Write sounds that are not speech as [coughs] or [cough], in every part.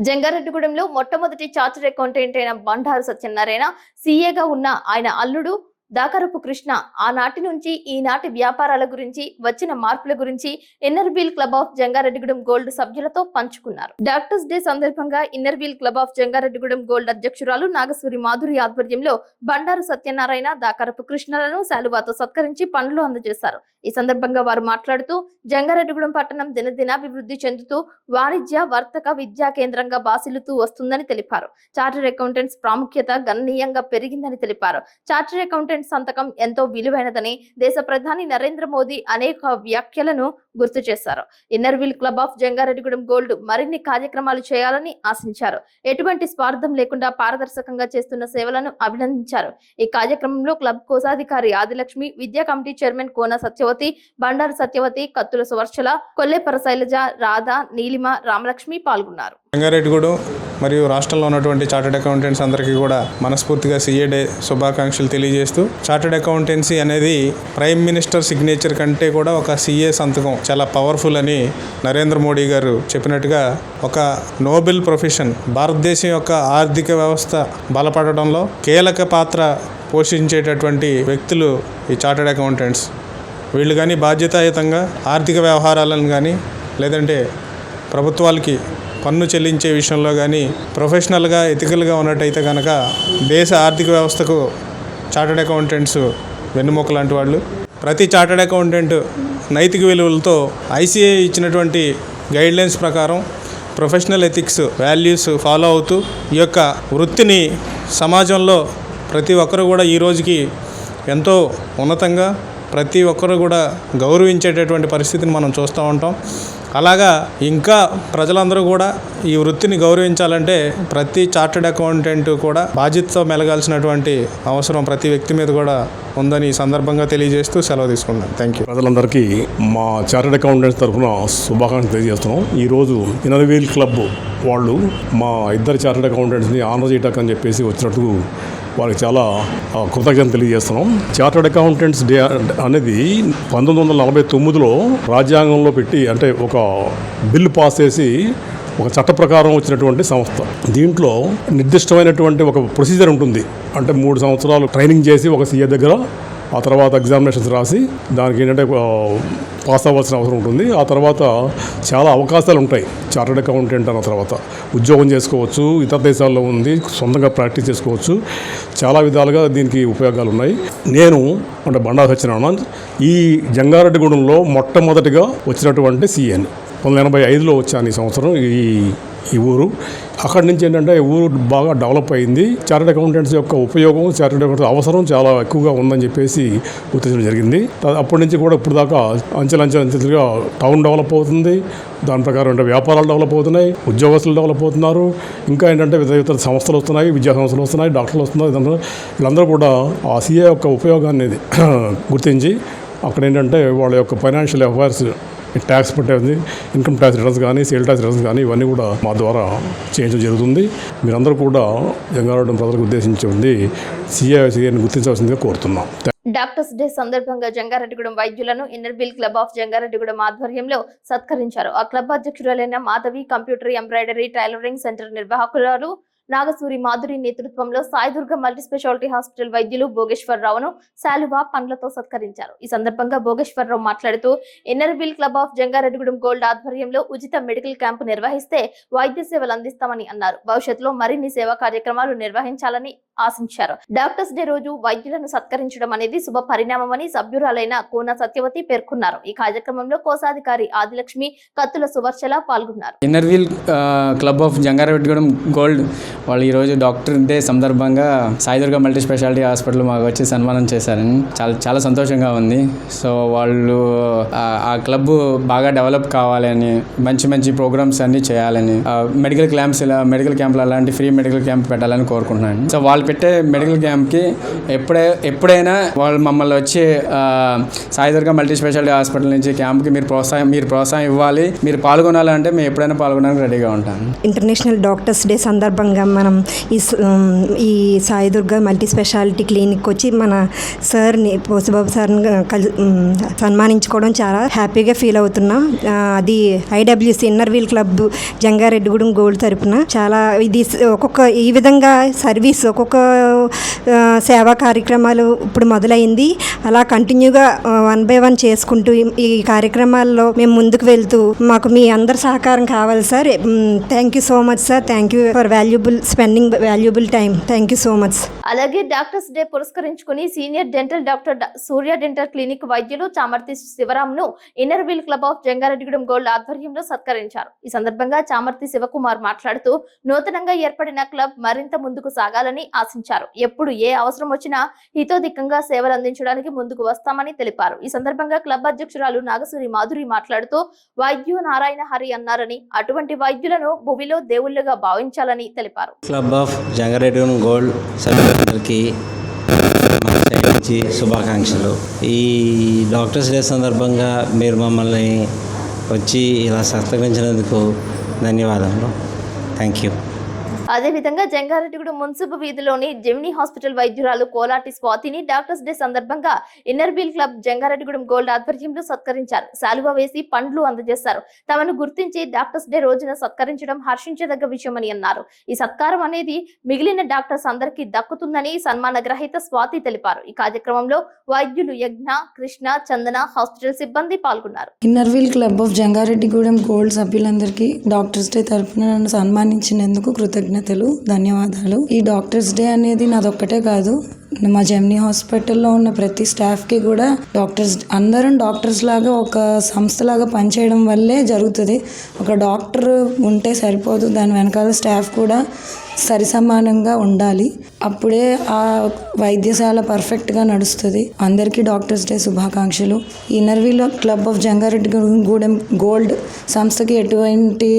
జంగారెడ్డిగూడెంలో మొట్టమొదటి chartered accountant అయిన బండారు సత్యనారాయణ సీఏగా ఉన్న ఆయన అల్లుడు దాకరపు కృష్ణ ఆనాటి నుంచి ఈనాటి వ్యాపారాల గురించి వచ్చిన మార్పుల గురించి inner wheel club of Jangareddygudem gold సభ్యులతో పంచుకున్నారు. డాక్టర్స్ డే సందర్భంగా inner wheel club of Jangareddygudem gold అధ్యక్షురాలు నాగసూరి మాధురి ఆధ్వర్యంలో బండారు సత్యనారాయణ దాకరపు కృష్ణలను శాలువాతో సత్కరించి పనులు అందజేశారు. ఈ సందర్భంగా వారు మాట్లాడుతూ జంగారెడ్డిగూడెం పట్టణం దినదినాభివృద్ధి చెందుతూ వాణిజ్య వర్తక విద్యా కేంద్రంగా బాసిల్లుతూ వస్తుందని తెలిపారు. చార్టర్ అకౌంటెంట్స్ ప్రాముఖ్యత గణనీయంగా పెరిగిందని తెలిపారు. చార్టర్ అకౌంటెంట్ సంతకం ఎంతో విలువైనదని దేశ ప్రధాని నరేంద్ర మోదీ అనేక వ్యాఖ్యలను గుర్తు చేశారు. Inner wheel club of Jangareddygudem gold మరిన్ని కార్యక్రమాలు చేయాలని ఆశించారు. ఎటువంటి స్వార్థం లేకుండా పారదర్శకంగా చేస్తున్న సేవలను అభినందించారు. ఈ కార్యక్రమంలో క్లబ్ కోశాధికారి ఆదిలక్ష్మి విద్యా కమిటీ చైర్మన్ కోన సత్యవతి బండారు సత్యవతి కత్తుల సువర్చల కొల్లేపర శైలజ రాధ నీలిమ రామలక్ష్మి పాల్గొన్నారు. రంగారెడ్డిగూడెం మరియు రాష్ట్రంలో ఉన్నటువంటి చార్టెడ్ అకౌంటెంట్స్ అందరికీ కూడా మనస్ఫూర్తిగా సిఏ డే శుభాకాంక్షలు తెలియజేస్తూ చార్టెడ్ అకౌంటెన్సీ అనేది ప్రైమ్ మినిస్టర్ సిగ్నేచర్ కంటే కూడా ఒక సీఏ సంతకం చాలా పవర్ఫుల్ అని నరేంద్ర మోడీ గారు చెప్పినట్టుగా ఒక నోబెల్ ప్రొఫెషన్ భారతదేశం యొక్క ఆర్థిక వ్యవస్థ బలపడడంలో కీలక పాత్ర పోషించేటటువంటి వ్యక్తులు ఈ చార్టెడ్ అకౌంటెంట్స్. వీళ్ళు కానీ బాధ్యతాయుతంగా ఆర్థిక వ్యవహారాలను కానీ లేదంటే ప్రభుత్వాలకి పన్ను చెల్లించే విషయంలో కానీ ప్రొఫెషనల్గా ఎథికల్గా ఉన్నట్టయితే కనుక దేశ ఆర్థిక వ్యవస్థకు చార్టెడ్ అకౌంటెంట్స్ వెన్నుముక లాంటి వాళ్ళు. ప్రతి చార్టెడ్ అకౌంటెంట్ నైతిక విలువలతో ఐసీఐ ఇచ్చినటువంటి గైడ్లైన్స్ ప్రకారం ప్రొఫెషనల్ ఎథిక్స్ వాల్యూస్ ఫాలో అవుతూ ఈ యొక్క వృత్తిని సమాజంలో ప్రతి ఒక్కరు కూడా ఈ రోజుకి ఎంతో ఉన్నతంగా ప్రతి ఒక్కరు కూడా గౌరవించేటటువంటి పరిస్థితిని మనం చూస్తూ ఉంటాం. అలాగా ఇంకా ప్రజలందరూ కూడా ఈ వృత్తిని గౌరవించాలంటే ప్రతి చార్టెడ్ అకౌంటెంట్ కూడా బాధ్యతతో మెలగాల్సినటువంటి అవసరం ప్రతి వ్యక్తి మీద కూడా ఉందని ఈ సందర్భంగా తెలియజేస్తూ సెలవు తీసుకున్నాను థ్యాంక్ యూ ప్రజలందరికీ మా చార్టెడ్ అకౌంటెంట్స్ తరఫున శుభాకాంక్షలు తెలియజేస్తున్నాం. ఈరోజు ఇనర్వీల్ క్లబ్ వాళ్ళు మా ఇద్దరు చార్టెడ్ అకౌంటెంట్స్ని ఆనర్ చేయటం అని చెప్పేసి వచ్చినట్టు వాళ్ళకి చాలా ఆ, కృతజ్ఞతలు తెలియజేస్తున్నాం. చార్టర్డ్ అకౌంటెంట్స్ డే అనేది పంతొమ్మిది వందల నలభై తొమ్మిదిలో రాజ్యాంగంలో పెట్టి అంటే ఒక బిల్లు పాస్ చేసి ఒక చట్ట ప్రకారం వచ్చినటువంటి సంస్థ. దీంట్లో నిర్దిష్టమైనటువంటి ఒక ప్రొసీజర్ ఉంటుంది. అంటే మూడు సంవత్సరాలు ట్రైనింగ్ చేసి ఒక సీఏ దగ్గర ఆ తర్వాత ఎగ్జామినేషన్స్ రాసి దానికి ఏంటంటే పాస్ అవ్వాల్సిన అవసరం ఉంటుంది. ఆ తర్వాత చాలా అవకాశాలు ఉంటాయి. చార్టెడ్ అకౌంటెంట్ అన్న తర్వాత ఉద్యోగం చేసుకోవచ్చు ఇతర దేశాల్లో ఉంది సొంతంగా ప్రాక్టీస్ చేసుకోవచ్చు. చాలా విధాలుగా దీనికి ఉపయోగాలు ఉన్నాయి. నేను అంటే బండా సత్యనారాయణ ఈ జంగారెడ్డిగూడెంలో మొట్టమొదటిగా వచ్చినటువంటి సీఎన్ పంతొమ్మిది ఎనభై ఐదులో వచ్చాను ఈ సంవత్సరం. ఈ ఈ ఊరు. అక్కడి నుంచి ఏంటంటే ఈ ఊరు బాగా డెవలప్ అయింది. చార్టెడ్ అకౌంటెంట్స్ యొక్క ఉపయోగం చార్టెడ్ అకౌంటెంట్స్ అవసరం చాలా ఎక్కువగా ఉందని చెప్పేసి గుర్తించడం జరిగింది. అప్పటి నుంచి కూడా ఇప్పుడు దాకా అంచెలంచెలు అంచెలుగా టౌన్ డెవలప్ అవుతుంది. దాని ప్రకారం అంటే వ్యాపారాలు డెవలప్ అవుతున్నాయి ఉద్యోగస్తులు డెవలప్ అవుతున్నారు. ఇంకా ఏంటంటే వివిధ ఇతర సంస్థలు వస్తున్నాయి విద్యా సంస్థలు వస్తున్నాయి డాక్టర్లు వస్తున్నారు ఇదంతా. వీళ్ళందరూ కూడా ఆ సీఏ యొక్క ఉపయోగాన్ని [coughs] గుర్తించి అక్కడ ఏంటంటే వాళ్ళ యొక్క ఫైనాన్షియల్ అఫైర్స్ ట్యాక్స్ పట్టేది ఇన్కమ్ ట్యాక్స్ రిటర్న్స్ కానీ సేల్ ట్యాక్స్ రిటర్న్స్ కానీ ఇవన్నీ కూడా మా ద్వారా చేయించడం జరుగుతుంది. మీరందరూ కూడా జంగారెడ్డి ప్రజలకు ఉద్దేశించి ఉంది సీఏ సీఏని గుర్తించవలసిందిగా కోరుతున్నాం. డాక్టర్స్ డే సందర్భంగా జంగారెడ్డిగూడెం వైద్యులను inner wheel club of Jangareddygudem ఆధ్వర్యంలో సత్కరించారు. ఆ club అధ్యక్షురాలైన Madhavi computer embroidery tailoring centre నిర్వాహకురాలు Nagasuri Madhuri నేతృత్వంలో సాయిదుర్గ మల్టీ స్పెషాలిటీ హాస్పిటల్ వైద్యులు భోగేశ్వరరావును శాలువా పండ్లతో సత్కరించారు. ఈ సందర్భంగా భోగేశ్వరరావు మాట్లాడుతూ inner wheel club of Jangareddygudem gold ఆధ్వర్యంలో ఉచిత మెడికల్ క్యాంపు నిర్వహిస్తే వైద్య సేవలు అందిస్తామని అన్నారు. భవిష్యత్తులో మరిన్ని సేవా కార్యక్రమాలు నిర్వహించాలని ఆశించారు. డాక్టర్స్ డే రోజు వైద్యులను సత్కరించడం అనేది శుభ పరిణామమని సభ్యురాలైన కోన సత్యవతి పేర్కొన్నారు. ఈ కార్యక్రమంలో కోశాధికారి ఆదిలక్ష్మి కత్తుల సువర్చల పాల్గొన్నారు. Inner club of Jangareddygudem gold వాళ్ళు ఈరోజు డాక్టర్ డే సందర్భంగా సాయిదుర్గ మల్టీ స్పెషాలిటీ హాస్పిటల్ మాకు వచ్చి సన్మానం చేశారని. చాలా చాలా సంతోషంగా ఉంది. సో వాళ్ళు ఆ- క్లబ్ బాగా డెవలప్ కావాలని మంచి మంచి ప్రోగ్రామ్స్ అన్ని చేయాలని ఆ, మెడికల్ క్యాంప్స్ ఇలా మెడికల్ క్యాంపులు అలాంటి ఫ్రీ మెడికల్ క్యాంప్ పెట్టాలని కోరుకుంటున్నాను. సో వాళ్ళు పెట్టే మెడికల్ క్యాంప్కి ఎప్పుడే ఎప్పుడైనా వాళ్ళు మమ్మల్ని వచ్చి సాయిదుర్గ మల్టీ స్పెషాలిటీ హాస్పిటల్ నుంచి క్యాంప్కి మీరు ప్రోత్సాహం మీరు ప్రోత్సాహం ఇవ్వాలి. మీరు పాల్గొనాలంటే మేము ఎప్పుడైనా పాల్గొనడానికి రెడీగా ఉంటాను ఇంటర్నేషనల్ డాక్టర్స్ డే సందర్భంగా మనం ఈ ఈ సాయిదుర్గ మల్టీ స్పెషాలిటీ క్లినిక్ వచ్చి మన సార్ని పోసిబాబు సార్ని కలి సన్మానించుకోవడం చాలా హ్యాపీగా ఫీల్ అవుతున్నా. అది IWC inner wheel club Jangareddygudem gold తరపున చాలా ఇది ఒక్కొక్క ఈ విధంగా సర్వీస్ ఒక్కొక్క సేవా కార్యక్రమాలు ఇప్పుడు మొదలైంది. అలా కంటిన్యూగా వన్ బై వన్ చేసుకుంటూ ఈ- ఈ కార్యక్రమాల్లో మేము ముందుకు వెళ్తూ మాకు మీ అందరి సహకారం కావాలి sir. Thank you so much sir. Thank you for valuable spending valuable time thank you so much అలాగే డాక్టర్స్ డే పురస్కరించుకుని senior dental doctor Surya dental clinic వైద్యులు Chamarthi శివరాంను inner wheel club of Jangareddygudem gold ఆధ్వర్యంలో సత్కరించారు. ఈ సందర్భంగా చామర్తి శివకుమార్ మాట్లాడుతూ నూతనంగా ఏర్పడిన క్లబ్ మరింత ముందుకు సాగాలని ఆశించారు. ఎప్పుడు ఏ అవసరం వచ్చినా హితోధికంగా సేవలు అందించడానికి ముందుకు వస్తామని తెలిపారు. ఈ సందర్భంగా క్లబ్ అధ్యక్షురాలు నాగసూరి మాధురి మాట్లాడుతూ వైద్యు నారాయణ హరి అన్నారని అటువంటి వైద్యులను భూమిలో దేవుళ్ళుగా భావించాలని తెలిపారు. క్లబ్ ఆఫ్ జంగారెడ్డి గోల్డ్ సభ్యులందరికీ నుంచి శుభాకాంక్షలు. ఈ డాక్టర్స్ డే సందర్భంగా మీరు మమ్మల్ని వచ్చి ఇలా సత్కరించినందుకు ధన్యవాదములు. Thank you. అదేవిధంగా జంగారెడ్డిగూడ మున్సిపల్ వీధిలోని జెమినీ హాస్పిటల్ వైద్యురాలు కోలాటి స్వాతిని డాక్టర్స్ డే సందర్భంగా inner wheel club Jangareddygudem gold ఆధ్వర్యంలో సత్కరించారు. శాలువా వేసి పండ్లు అందజేశారు. తమను గుర్తించి డాక్టర్స్ డే రోజున సత్కరించడం హర్షించదగ్గ విషయమని అన్నారు. ఈ సత్కారం అనేది మిగిలిన డాక్టర్స్ అందరికీ దక్కుతుందని సన్మాన గ్రహీత స్వాతి తెలిపారు. ఈ కార్యక్రమంలో వైద్యులు యజ్ఞ కృష్ణ చందన హాస్పిటల్ సిబ్బంది పాల్గొన్నారు. Inner wheel club of Jangareddygudem gold సభ్యులందరికీ డాక్టర్స్ డే తరపున నన్ను సన్మానించినందుకు కృతజ్ఞతలు ధన్యవాదాలు. ఈ డాక్టర్స్ డే అనేది నాదొక్కటే కాదు. మా జెమినీ హాస్పిటల్లో ఉన్న ప్రతి స్టాఫ్కి కూడా డాక్టర్స్ అందరం డాక్టర్స్ లాగా ఒక సంస్థలాగా పనిచేయడం వల్లే జరుగుతుంది. ఒక డాక్టర్ ఉంటే సరిపోదు దాని వెనకాల స్టాఫ్ కూడా సరిసమానంగా ఉండాలి. అప్పుడే ఆ వైద్యశాల పర్ఫెక్ట్గా నడుస్తుంది. అందరికీ డాక్టర్స్ డే శుభాకాంక్షలు. ఇన్నర్వీలో club of Jangareddygudem gold సంస్థకి ఎటువంటి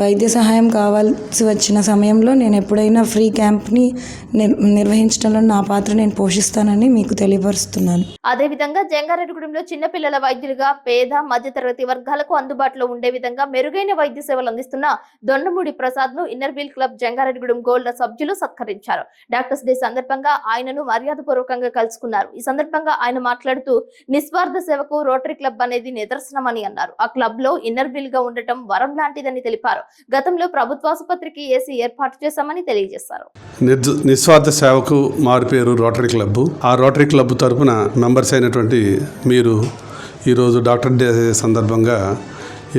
వైద్య సహాయం కావాల్సి వచ్చిన సమయంలో నేను ఎప్పుడైనా ఫ్రీ క్యాంప్ని నిర్వహించడంలో నా పాత్ర నేను పోషిస్తానని మీకు తెలియపరుస్తున్నాను. అదేవిధంగా జంగారెడ్డిగూడెంలో చిన్నపిల్లల వైద్యులుగా పేద మధ్యతరగతి వర్గాలకు అందుబాటులో ఉండే విధంగా మెరుగైన వైద్య సేవలు అందిస్తున్న దొండమూడి ప్రసాద్ను ఇన్నర్ క్లబ్ జంగారెడ్డిగూడెం గోల్డ్ సభ్యులు సత్కరించారు. డాక్టర్ డాక్టర్స్ డే సందర్భంగా ఆయనను మర్యాదపూర్వకంగా కలుసుకున్నారు. ఈ సందర్భంగా ఆయన మాట్లాడుతూ నిస్వార్థ సేవకు రోటరీ క్లబ్ అనేది నిదర్శనమని అన్నారు. ఆ క్లబ్లో ఇన్నర్ బిల్గా ఉండటం వరం లాంటిదని తెలిపారు. గతంలో ప్రభుత్వ ఆసుపత్రికి ఏసీ ఏర్పాటు చేశామని తెలియజేశారు. నిస్వార్థ సేవకు మారు పేరు రోటరీ క్లబ్ ఆ రోటరీ క్లబ్ తరపున మెంబర్స్ అయినటువంటి మీరు ఈరోజు డాక్టర్ డే సందర్భంగా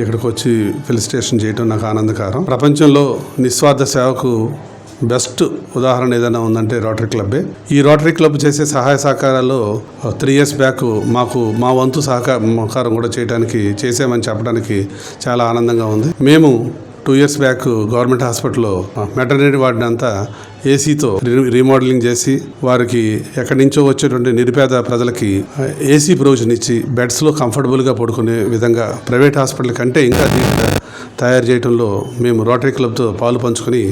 ఇక్కడికి వచ్చి ఫెలిసిటేషన్ చేయడం నాకు ఆనందకరం. ప్రపంచంలో నిస్వార్థ సేవకు బెస్ట్ ఉదాహరణ ఏదైనా ఉందంటే రోటరీ క్లబ్బే ఈ రోటరీ క్లబ్ చేసే సహాయ సహకారాల్లో త్రీ ఇయర్స్ బ్యాక్ మాకు మా వంతు సహకారం కూడా చేయడానికి చేసామని చెప్పడానికి చాలా ఆనందంగా ఉంది. మేము టూ ఇయర్స్ బ్యాక్ గవర్నమెంట్ హాస్పిటల్లో మెటర్నిటీ వార్డునంతా ఏసీతో రీమోడలింగ్ చేసి వారికి ఎక్కడి నుంచో వచ్చేటువంటి నిరుపేద ప్రజలకి ఏసీ ప్రొవిజన్ ఇచ్చి బెడ్స్లో కంఫర్టబుల్గా పడుకునే విధంగా ప్రైవేట్ హాస్పిటల్ కంటే ఇంకా దీటుగా తయారు చేయడంలో మేము రోటరీ క్లబ్తో పాలు పంచుకొని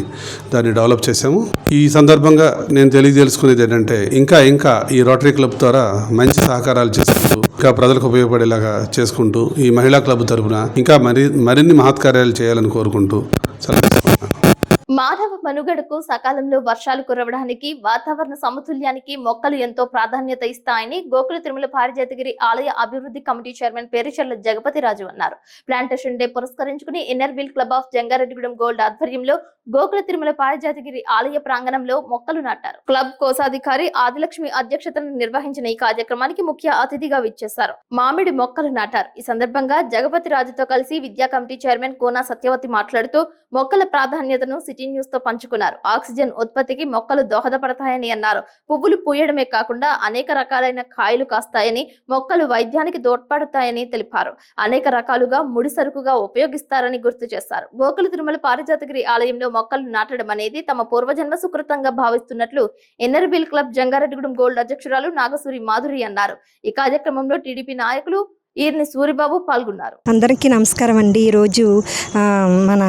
దాన్ని డెవలప్ చేసాము ఈ సందర్భంగా నేను తెలియజేసుకునేది ఏంటంటే ఇంకా ఇంకా ఈ రోటరీ క్లబ్ ద్వారా మంచి సహకారాలు చేసుకుంటూ ఇంకా ప్రజలకు ఉపయోగపడేలాగా చేసుకుంటూ ఈ మహిళా క్లబ్ తరపున ఇంకా మరి మరిన్ని మహత్కార్యాలు చేయాలని కోరుకుంటూ సెలవు మానవ మనుగడకు సకాలంలో వర్షాలు కురవడానికి వాతావరణ సమతుల్యానికి మొక్కలు ఎంతో ప్రాధాన్యత ఇస్తాయని గోకుల తిరుమల పారిజాతగిరి ఆలయ అభివృద్ధి కమిటీ చైర్మన్ పేరుచర్ల జగపతి రాజు అన్నారు. ప్లాంటేషన్ డే పురస్కరించుకుని inner wheel club of Jangareddygudem gold ఆధ్వర్యంలో గోకుల తిరుమల పారిజాతగిరి ఆలయ ప్రాంగణంలో మొక్కలు నాటారు. క్లబ్ కోశాధికారి ఆదిలక్ష్మి అధ్యక్షతన నిర్వహించిన ఈ కార్యక్రమానికి ముఖ్య అతిథిగా విచ్చేశారు. మామిడి మొక్కలు నాటారు. ఈ సందర్భంగా జగపతి రాజుతో కలిసి విద్యా కమిటీ చైర్మన్ కోనా సత్యవతి మాట్లాడుతూ మొక్కల ప్రాధాన్యతను సిటీ న్యూస్తో పంచుకున్నారు. ఆక్సిజన్ ఉత్పత్తికి మొక్కలు దోహదపడతాయని అన్నారు. పువ్వులు పూయడమే కాకుండా అనేక రకాలైన కాయలు కాస్తాయని మొక్కలు వైద్యానికి తోడ్పడతాయని తెలిపారు. అనేక రకాలుగా ముడి సరుకుగా ఉపయోగిస్తారని గుర్తు చేశారు. గోకుల తిరుమల పారిజాతగిరి ఆలయంలో మొక్కలు నాటడం అనేది తమ పూర్వజన్మ సుకృతంగా భావిస్తున్నట్లు ఎన్నర్బిల్ క్లబ్ జంగారెడ్డిగూడెం గోల్డ్ అధ్యక్షురాలు నాగసూరి మాధురి అన్నారు. ఈ కార్యక్రమంలో టీడీపీ నాయకులు ఈయన్ని సూరిబాబు పాల్గొన్నారు. అందరికీ నమస్కారం అండి. ఈరోజు మన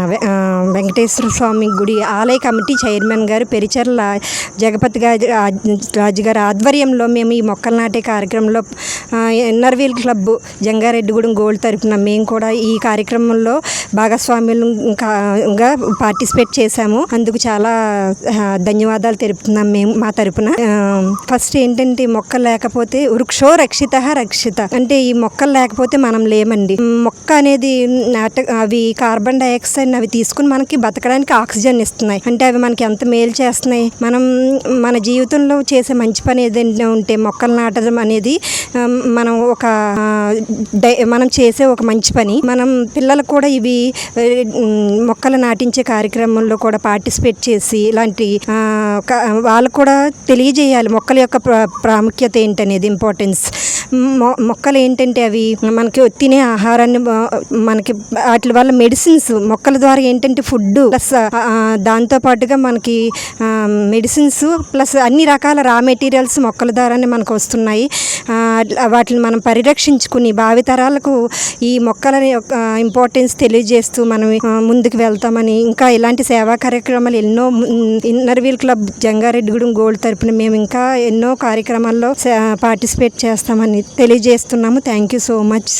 వెంకటేశ్వర స్వామి గుడి ఆలయ కమిటీ చైర్మన్ గారు పెరిచర్ల జగపతి గారి రాజు గారి ఆధ్వర్యంలో మేము ఈ మొక్కలు నాటే కార్యక్రమంలో ఎన్ఆర్వీల్ క్లబ్ జంగారెడ్డిగూడెం గోల్డ్ తరపున మేము కూడా ఈ కార్యక్రమంలో భాగస్వామ్యులుగా పార్టిసిపేట్ చేశాము. అందుకు చాలా ధన్యవాదాలు తెలుపుతున్నాం మేము మా తరపున. ఫస్ట్ ఏంటంటే మొక్కలు లేకపోతే వృక్షో రక్షిత రక్షిత. అంటే ఈ మొక్కలు లేకపోతే మనం లేమండి. మొక్క అనేది నాట అవి కార్బన్ డైఆక్సైడ్ అవి తీసుకుని మనకి బతకడానికి ఆక్సిజన్ ఇస్తున్నాయి. అంటే అవి మనకి ఎంత మేలు చేస్తున్నాయి. మనం మన జీవితంలో చేసే మంచి పని ఏదైనా ఉంటే మొక్కలు నాటడం అనేది మనం ఒక డై- మనం చేసే ఒక మంచి పని. మనం పిల్లలకు కూడా ఇవి మొక్కలు నాటించే కార్యక్రమంలో కూడా పార్టిసిపేట్ చేసి ఇలాంటి వాళ్ళు కూడా తెలియజేయాలి. మొక్కల యొక్క ప్రాముఖ్యత ఏంటనేది ఇంపార్టెన్స్. మొ- మొక్కలు ఏంటంటే అవి మనకి తినే ఆహారాన్ని మనకి వాటి వల్ల మెడిసిన్స్ మొక్కల ద్వారా ఏంటంటే ఫుడ్ ప్లస్ దాంతో పాటుగా మనకి మెడిసిన్స్ ప్లస్ అన్ని రకాల రా మెటీరియల్స్ మొక్కల ద్వారానే మనకు వస్తున్నాయి. వాటిని మనం పరిరక్షించుకుని భావితరాలకు ఈ మొక్కల యొక్క ఇంపార్టెన్స్ తెలియజేస్తూ మనం ముందుకు వెళ్తామని ఇంకా ఇలాంటి సేవా కార్యక్రమాలు ఎన్నో ఇన్నర్వీల్ క్లబ్ జంగారెడ్డిగూడెం గోల్డ్ తరపున మేము ఇంకా ఎన్నో కార్యక్రమాల్లో పార్టిసిపేట్ చేస్తామని తెలియజేస్తున్నాము. Thank you so much